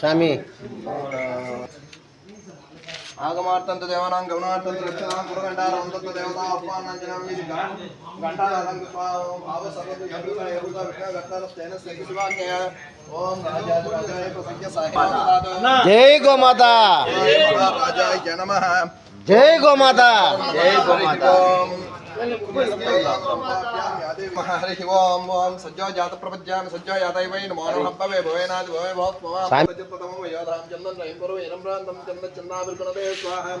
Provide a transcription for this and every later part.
స్వామి. ఆగమార్థంత దేవానాం గమనార్థంత రక్షణాం కురగంటారం తత్వ దేవతా అప్పానంజనం ఇది గంటారం భావ సర్వత యదుక యదుక విష్ణు గంటార స్తేన స్తేన శివాజ్ఞయ ఓం రాజాయ ప్రసజ్ఞ సాయి జై గోమాత. రాజాయ జై గోమాత. జై గోమాత. హరి ఓం ఓం సజ్జో జాత ప్రపద్యామి సజ్జో యాతైవై నమో నమః భవే భవేనాది భవే భవత్ స్వామి. భవతమో యోధాం చందన్ నయం కరు ఎనం ప్రాంతం చంద చందాభిర్గుణదే స్వాహం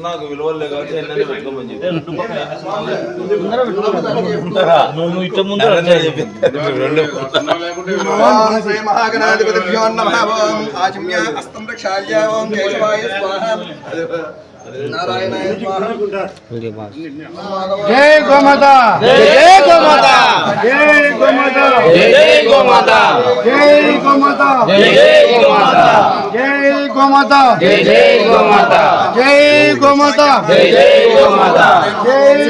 నాకు విలువలే కాబట్టి ఎన్నైనా పెట్టుకోమని చెప్పి ఇట్లా ముందర జై గోమాత జై నమః ఓం ఆచమ్య హస్తం ప్రక్షాళ్య ఓం కేశవాయ స్వాహ నారాయణాయ స్వాహ జై గోమాత. జై గోమాత. జై గోమాత. జై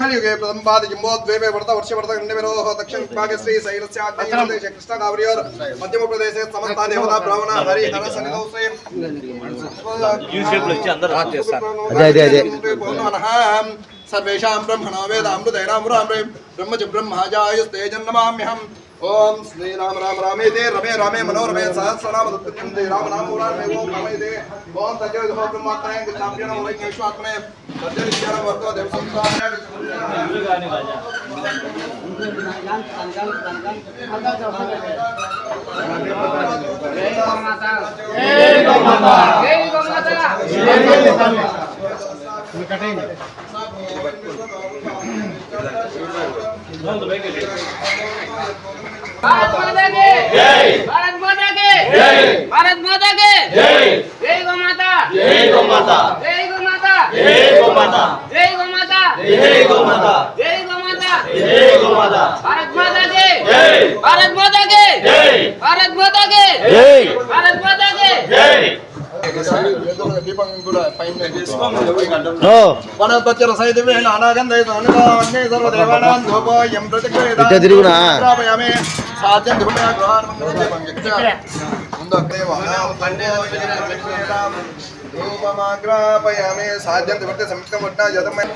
कलियुगे प्रदंबाद जिम्बोद्वीपे वर्त वर्षवर्त गण्यविरोह दक्षिण भागश्री शैलस्याग्नेयदेशे कृष्णकावरियोर् मध्यमप्रदेशे समस्ता देवता ब्राह्मण हरि हर सनिधौ श्री अजय अजय अजय सर्वेषां ब्रह्मणो वेदामृतैरामृतामृ ब्रह्मच ब्रह्माजायुस्तेजन्नमाम्यहम् ओम श्री राम राम रामे दे रमे रामे मनोरमे सहस्रनाम दत्तम दे राम राम पुराण में ओम रमे दे ओम तजो जो हैं आत्माएँ हो होवे केशव आत्मे तजो विचार वर्तो देव संसार में गाने बाजा संगम संगम संगम जय गो माता जय गो माता जय गो माता जय गो माता कटेंगे बंद बैगे भारत माता के। जय। भारत माता के। जय। भारत माता के। जय। जय गो माता। जय गो माता। जय गो माता। जय गो माता। जय गो माता। जय गो माता। जय गो माता। जय गो माता। भारत माता के। जय। भारत माता కూడా పైన తిరుగునా? సాధ్యం సాధ్యం తిరుగుతే సమితం కొట్టిన జతమైన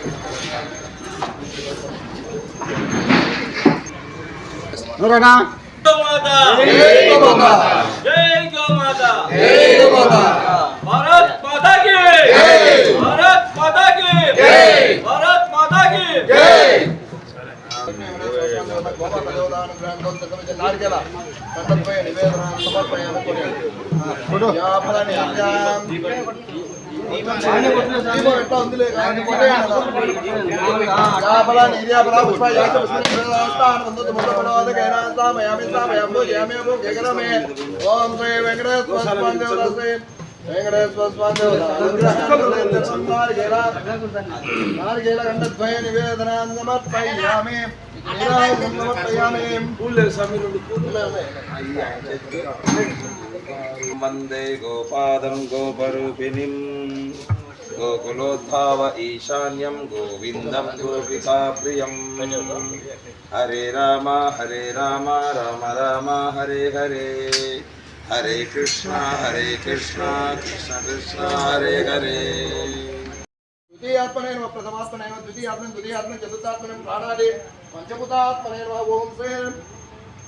ನಮ್ಮ ದೇವದಾನ ಗ್ರಾಂಥೋತ್ಸವಕ್ಕೆ ನಾರಿಕೆಲ ಸಂತತ್ವಯ ನಿವೇದನ ಸಮರ್ಪಣೆಯನ್ನು ಕೊಡಿ ವ್ಯಾಪಾರಣಿ ಅಲ್ಯಾಂ వెంకటేశ్వర స్వామి నివేదనా సమర్పయామి వందే గోపాదం గోపరూపిణిం గోకులోద్భావ ఈశాన్యం గోవిందం గోపికా ప్రియం హరే రామ హరే రామ రామ రామ హరే హరే హరే కృష్ణ హరే కృష్ణ కృష్ణ కృష్ణ హరే హరే ఓం శ్రీ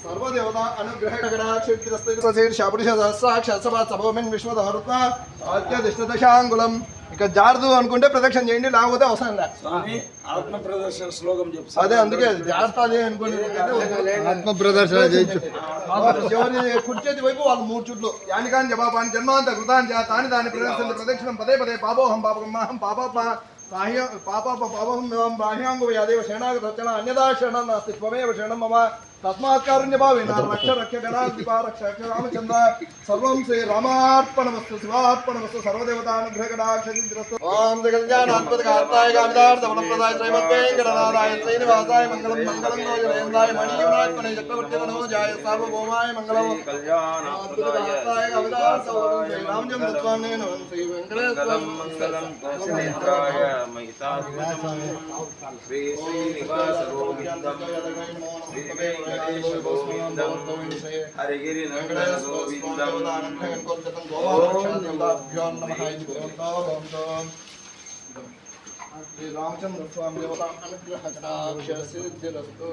సర్వదేవత అనుగ్రహగణాక్షిరస్తైర్షాపురుష సహస్రాక్ష సభా సభోమిన్ విశ్వధరుత్వ సాధ్యదిష్టదశాంగులం ఇక జారదు అనుకుంటే ప్రదక్షిణ చేయండి లేకపోతే అవసరం లే స్వామి ఆత్మ ప్రదర్శన శ్లోకం చెప్పు. అదే అందుకే జాగ్రత్త అనుకోండి. ఆత్మ ప్రదర్శన చేయొచ్చు కుర్చేతి వైపు వాళ్ళు మూడు చుట్లు. యానికాని జపాపాని జన్మాంత కృతాన్ని తాని దాని ప్రదర్శన ప్రదక్షిణం పదే పదే పాపోహం పాపకమ్మహం పాపాప బాహ్య పాపాప పాపహం బాహ్యాంగో యాదేవ శరణాగత రచన అన్యదా శరణం నాస్తి త్వమేవ శరణం మమ తస్మాత్ కారుణ్య భావేన రక్ష రక్ష గణాధిప రక్ష రక్ష రామచంద్ర సర్వం శ్రీ రామార్పణమస్తు శివార్పణమస్తు సర్వదేవతానుగ్రహ గణాక్షిద్రస్తు ఓం జగజ్ఞానాత్మక కార్తాయ గామిదార్థ ఫలప్రదాయ శ్రీమద్వేంకటనాథాయ శ్రీనివాసాయ మంగళం మంగళం గోజనేంద్రాయ మణియునాత్మనే చక్రవర్తి మనోజాయ సార్వభౌమాయ మంగళం కళ్యాణ మంగళం మంగళం కోశనేంద్రాయ మహితాత్మజం శ్రీ శ్రీనివాస గోవిందం శ్రీ వెంకటేశ గోవిందం హరిగిరి నందన గోవిందం శ్రీ రామచంద్ర స్వామి దేవత అనుగ్రహ కటాక్ష సిద్ధిరస్తు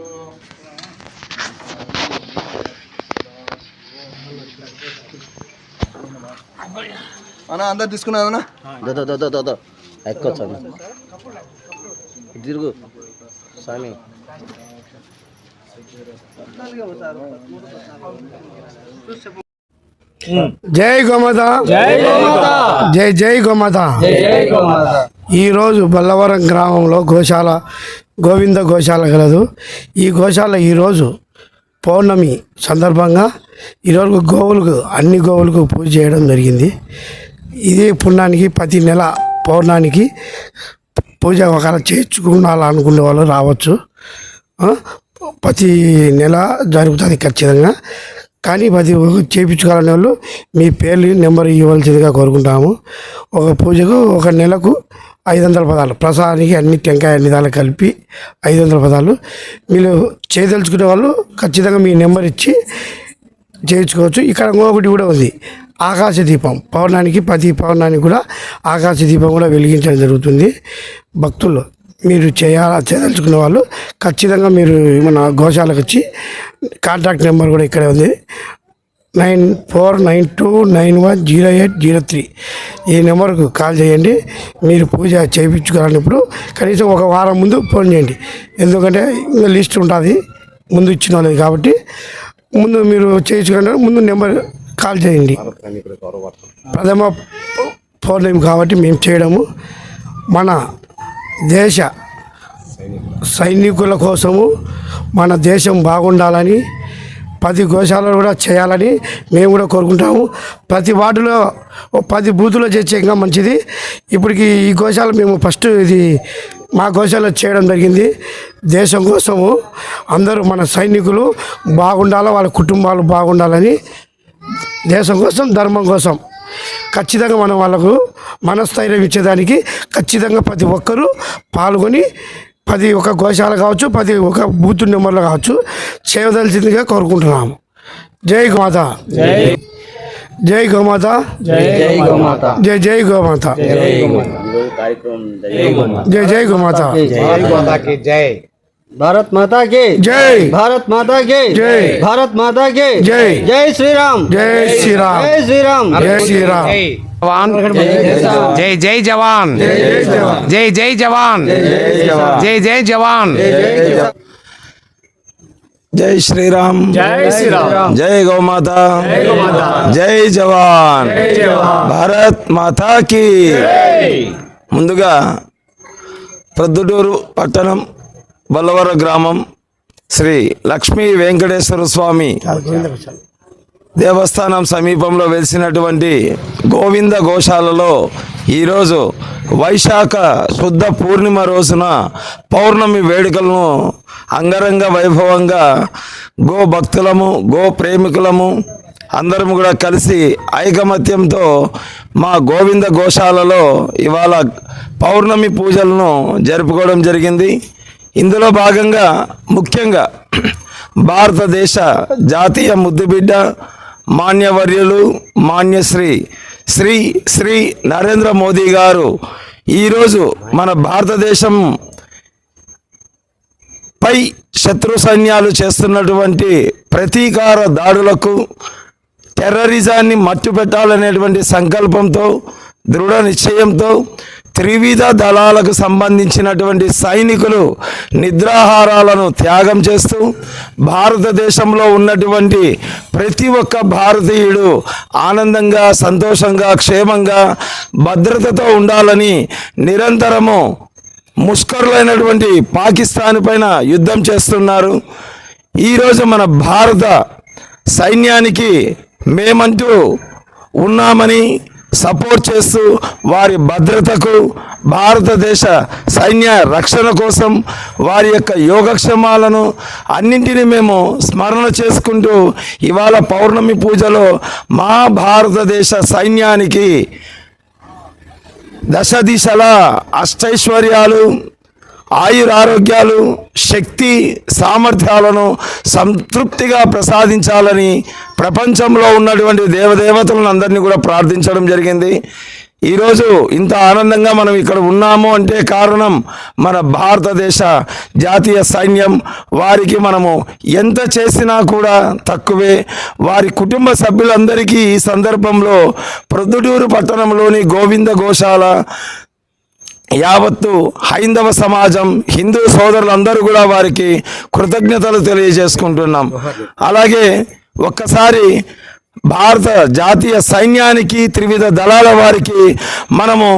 అందరు తీసుకున్నారన్నా ఎక్కువ తిరుగు. స్వామి జై గోమాత. జై జై జై గోమాత. ఈ రోజు బల్లవరం గ్రామంలో గోశాల గోవింద గోశాల కలదు. ఈ గోశాల ఈరోజు పౌర్ణమి సందర్భంగా ఈరోజు గోవులకు అన్ని గోవులకు పూజ చేయడం జరిగింది. ఇది పుణ్యానికి ప్రతి నెల పౌర్ణానికి పూజ ఒకవేళ చేయించుకోవాలనుకునే వాళ్ళు రావచ్చు. ప్రతి నెల జరుగుతుంది ఖచ్చితంగా. కానీ ప్రతి చేయించుకోవాలనే వాళ్ళు మీ పేర్లు నెంబర్ ఇవ్వాల్సిందిగా కోరుకుంటాము. ఒక పూజకు ఒక నెలకు ఐదు వందల పదాలు ప్రసాదానికి అన్ని టెంకాయ అన్ని దాని కలిపి ఐదు వందల పదాలు. మీరు చేయదలుచుకునే వాళ్ళు ఖచ్చితంగా మీ నెంబర్ ఇచ్చి చేయించుకోవచ్చు. ఇక్కడ ఇంకొకటి కూడా ఉంది. ఆకాశ దీపం. పౌర్ణానికి ప్రతి పౌర్ణానికి కూడా ఆకాశ దీపం కూడా వెలిగించడం జరుగుతుంది. భక్తులు మీరు చేయాల చేయదలుచుకున్న వాళ్ళు ఖచ్చితంగా మీరు మన గోశాలకు వచ్చి కాంటాక్ట్ నెంబర్ కూడా ఇక్కడే ఉంది. Nine four nine two nine one zero eight zero three ఈ నెంబర్కు కాల్ చేయండి. మీరు పూజ చేయించుకోవాలన్నప్పుడు కనీసం ఒక వారం ముందు ఫోన్ చేయండి. ఎందుకంటే ఇంకా లిస్ట్ ఉంటుంది ముందు ఇచ్చిన వాళ్ళది కాబట్టి ముందు మీరు చేయించుకున్న ముందు నెంబర్ కాల్ చేయండి. ప్రథమ పౌర్ణమి కాబట్టి మేము చేయడము. మన దేశ సైనికుల కోసము మన దేశం బాగుండాలని పది గోశాలలు కూడా చేయాలని మేము కూడా కోరుకుంటాము ప్రతి వార్డులో పది బూతులో చేస్తే ఇంకా మంచిది. ఇప్పటికి ఈ గోశాల మేము ఫస్ట్ ఇది మా గోశాల చేయడం జరిగింది. దేశం కోసము అందరూ మన సైనికులు బాగుండాలి వాళ్ళ కుటుంబాలు బాగుండాలని దేశం కోసం ధర్మం కోసం ఖచ్చితంగా మనం వాళ్ళకు మనస్థైర్యం ఇచ్చేదానికి ఖచ్చితంగా ప్రతి ఒక్కరూ పాల్గొని పది ఒక గోశాల కావచ్చు పది ఒక బూత్ నెంబర్లు కావచ్చు చేయవలసిందిగా కోరుకుంటున్నాము. జై గోమాత. జై గోమాత. జై గోమాత. జై జై గోమాత. కార్యక్రమం జై జై గోమాత. జై. भारत माता की జై भारत माता की जय। भारत माता की जय। जय श्री राम జై శ్రీరామ్ जय श्री राम జై శ్రీరామ్ జై జై జవాన్ జై జై జవాన్ జై జై జవాన్ జై శ్రీరామ్ జై శ్రీరామ్ జై గోమాత జై జవాన్ భారత్ మాతాకి ముందుగా ప్రొద్దుటూరు పట్టణం బల్లవర గ్రామం శ్రీ లక్ష్మీ వెంకటేశ్వర స్వామి దేవస్థానం సమీపంలో వెలిసినటువంటి గోవింద గోశాలలో ఈరోజు వైశాఖ శుద్ధ పూర్ణిమ రోజున పౌర్ణమి వేడుకలను అంగరంగ వైభవంగా గో భక్తులము గో ప్రేమికులము అందరం కూడా కలిసి ఐకమత్యంతో మా గోవింద గోశాలలో ఇవాళ పౌర్ణమి పూజలను జరుపుకోవడం జరిగింది. ఇందులో భాగంగా ముఖ్యంగా భారతదేశ జాతీయ ముద్దుబిడ్డ మాన్యవర్యులు మాన్యశ్రీ శ్రీ శ్రీ నరేంద్ర మోదీ గారు ఈరోజు మన భారతదేశం పై శత్రు సైన్యాలు చేస్తున్నటువంటి ప్రతీకార దాడులకు టెర్రరిజాన్ని మట్టుపెట్టాలనేటువంటి సంకల్పంతో దృఢ నిశ్చయంతో త్రివిధ దళాలకు సంబంధించినటువంటి సైనికులు నిద్రాహారాలను త్యాగం చేస్తూ భారతదేశంలో ఉన్నటువంటి ప్రతి ఒక్క భారతీయుడు ఆనందంగా సంతోషంగా క్షేమంగా భద్రతతో ఉండాలని నిరంతరము ముష్కరులైనటువంటి పాకిస్తాన్ పైన యుద్ధం చేస్తున్నారు. ఈరోజు మన భారత సైన్యానికి మేమంటూ ఉన్నామని సపోర్ట్ చేస్తూ వారి భద్రతకు భారతదేశ సైన్య రక్షణ కోసం వారి యొక్క యోగక్షేమాలను అన్నింటినీ మేము స్మరణ చేసుకుంటూ ఇవాళ పౌర్ణమి పూజలో మా భారతదేశ సైన్యానికి దశ దిశల అష్టైశ్వర్యాలు ఆయురారోగ్యాలు శక్తి సామర్థ్యాలను సంతృప్తిగా ప్రసాదించాలని ప్రపంచంలో ఉన్నటువంటి దేవదేవతలను అందరినీ కూడా ప్రార్థించడం జరిగింది. ఈరోజు ఇంత ఆనందంగా మనం ఇక్కడ ఉన్నాము అంటే కారణం మన భారతదేశ జాతీయ సైన్యం. వారికి మనము ఎంత చేసినా కూడా తక్కువే. వారి కుటుంబ సభ్యులందరికీ ఈ సందర్భంలో ప్రొద్దుటూరు పట్టణంలోని గోవింద గోశాల యావత్తు హైందవ సమాజం హిందూ సోదరులందరూ కూడా వారికి కృతజ్ఞతలు తెలియజేసుకుంటున్నాం. అలాగే ఒక్కసారి భారత జాతీయ సైన్యానికి త్రివిధ దళాల వారికి మనము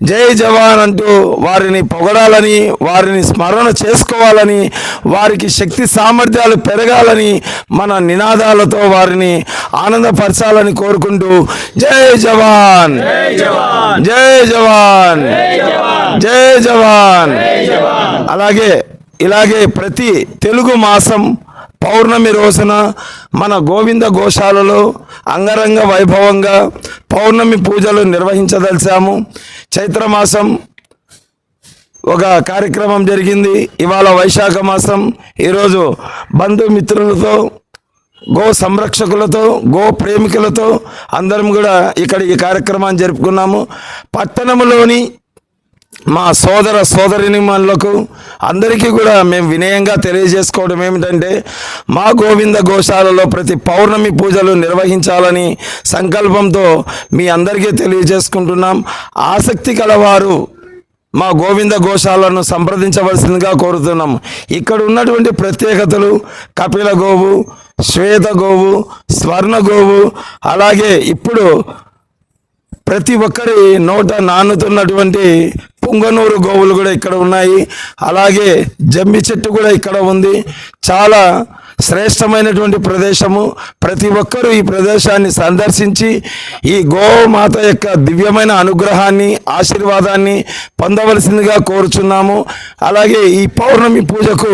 జై జవాన్ అంటూ వారిని పొగడాలని వారిని స్మరణ చేసుకోవాలని వారికి శక్తి సామర్థ్యాలు పెరగాలని మన నినాదాలతో వారిని ఆనందపరచాలని కోరుకుంటూ జై జవాన్! జై జవాన్! జై జవాన్ అలాగే ఇలాగే ప్రతి తెలుగు మాసం పౌర్ణమి రోజున మన గోవింద గోశాలలో అంగరంగ వైభవంగా పౌర్ణమి పూజలు నిర్వహించదలిచాము. చైత్రమాసం ఒక కార్యక్రమం జరిగింది. ఇవాళ వైశాఖ మాసం. ఈరోజు బంధుమిత్రులతో గో సంరక్షకులతో గో ప్రేమికులతో అందరం కూడా ఇక్కడ ఈ కార్యక్రమాన్ని జరుపుకున్నాము. పట్టణంలోని మా సోదర సోదరిని మనలకు అందరికీ కూడా మేము వినయంగా తెలియజేసుకోవడం ఏమిటంటే మా గోవింద గోశాలలో ప్రతి పౌర్ణమి పూజలు నిర్వహించాలని సంకల్పంతో మీ అందరికీ తెలియజేసుకుంటున్నాం. ఆసక్తి కలవారు మా గోవింద గోశాలను సంప్రదించవలసిందిగా కోరుతున్నాం. ఇక్కడ ఉన్నటువంటి ప్రత్యేకతలు కపిల గోవు శ్వేత గోవు స్వర్ణ గోవు అలాగే ఇప్పుడు ప్రతి ఒక్కరి నోట నానుతున్నటువంటి పుంగనూరు గోవులు కూడా ఇక్కడ ఉన్నాయి. అలాగే జమ్మి చెట్టు కూడా ఇక్కడ ఉంది. చాలా శ్రేష్టమైనటువంటి ప్రదేశము. ప్రతి ఒక్కరూ ఈ ప్రదేశాన్ని సందర్శించి ఈ గోమాత యొక్క దివ్యమైన అనుగ్రహాన్ని ఆశీర్వాదాన్ని పొందవలసిందిగా కోరుచున్నాము. అలాగే ఈ పౌర్ణమి పూజకు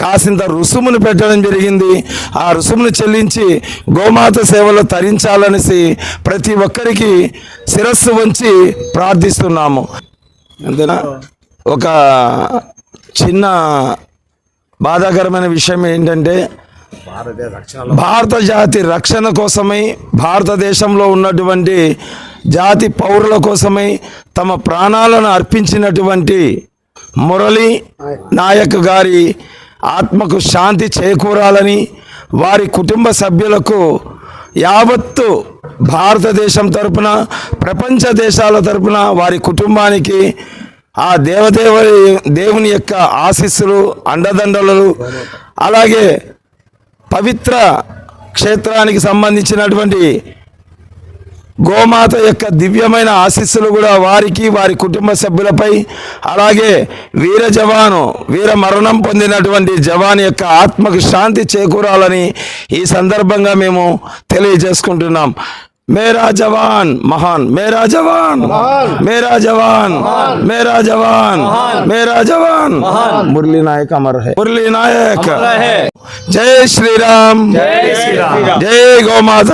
కాసింత రుసుమును పెట్టడం జరిగింది. ఆ రుసుమును చెల్లించి గోమాత సేవలో తరించాలనేసి ప్రతి ఒక్కరికి శిరస్సు వంచి ప్రార్థిస్తున్నాము. అంతేనా? ఒక చిన్న బాధాకరమైన విషయం ఏంటంటే భారత జాతి రక్షణ కోసమై భారతదేశంలో ఉన్నటువంటి జాతి పౌరుల కోసమై తమ ప్రాణాలను అర్పించినటువంటి మురళి నాయక్ గారి ఆత్మకు శాంతి చేకూరాలని వారి కుటుంబ సభ్యులకు యావత్తు భారతదేశం తరపున ప్రపంచ దేశాల తరపున వారి కుటుంబానికి ఆ దేవదేవ దేవుని యొక్క ఆశీస్సులు అండదండలు అలాగే పవిత్ర క్షేత్రానికి సంబంధించినటువంటి గోమాత యొక్క దివ్యమైన ఆశీస్సులు కూడా వారికి వారి కుటుంబ సభ్యులపై. అలాగే వీర జవాను వీర మరణం పొందినటువంటి జవాన్ యొక్క ఆత్మకు శాంతి చేకూరాలని ఈ సందర్భంగా మేము తెలియజేసుకుంటున్నాం. మేరా జవాన్ మహాన్ మేరా జవాన్ మేరా జవాన్ మేరా జవాన్ మేరా జవాన్. మురళీ నాయక్ అమర్ హై. మురళీ నాయక్. జై శ్రీరామ్. జై గోమాత.